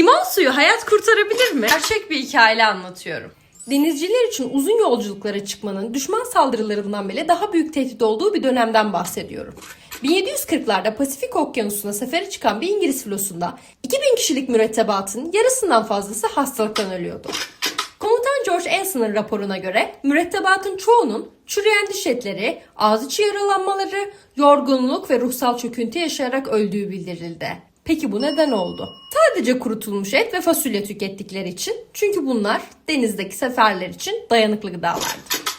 Limon suyu hayat kurtarabilir mi? Gerçek bir hikaye anlatıyorum. Denizciler için uzun yolculuklara çıkmanın düşman saldırılarından bile daha büyük tehdit olduğu bir dönemden bahsediyorum. 1740'larda Pasifik Okyanusu'na sefere çıkan bir İngiliz filosunda 2000 kişilik mürettebatın yarısından fazlası hastalıktan ölüyordu. Komutan George Anson'ın raporuna göre mürettebatın çoğunun çürüyen diş etleri, ağız içi yaralanmaları, yorgunluk ve ruhsal çöküntü yaşayarak öldüğü bildirildi. Peki bu neden oldu? Sadece kurutulmuş et ve fasulye tükettikleri için. Çünkü bunlar denizdeki seferler için dayanıklı gıdalardı.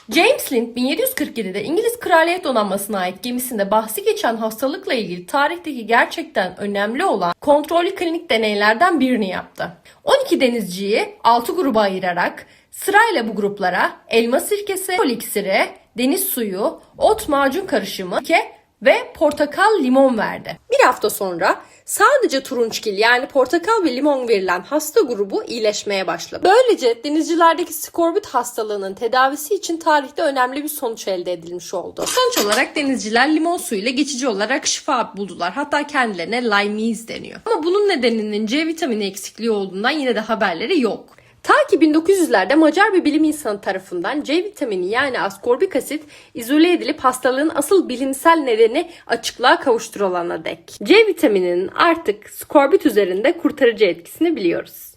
James Lind 1747'de İngiliz Kraliyet Donanması'na ait gemisinde bahsi geçen hastalıkla ilgili tarihteki gerçekten önemli olan kontrollü klinik deneylerden birini yaptı. 12 denizciyi 6 gruba ayırarak sırayla bu gruplara elma sirkesi, kol iksiri, deniz suyu, ot macun karışımı, sirke ve portakal limon verdi. Bir hafta sonra sadece turunçgil yani portakal ve limon verilen hasta grubu iyileşmeye başladı. Böylece denizcilerdeki skorbut hastalığının tedavisi için tarihte önemli bir sonuç elde edilmiş oldu. Sonuç olarak denizciler limon suyuyla geçici olarak şifa buldular. Hatta kendilerine limeese deniyor. Ama bunun nedeninin C vitamini eksikliği olduğundan yine de haberleri yok. Ta ki 1900'lerde Macar bir bilim insanı tarafından C vitamini yani askorbik asit izole edilip hastalığın asıl bilimsel nedeni açıklığa kavuşturulana dek. C vitamininin artık skorbut üzerinde kurtarıcı etkisini biliyoruz.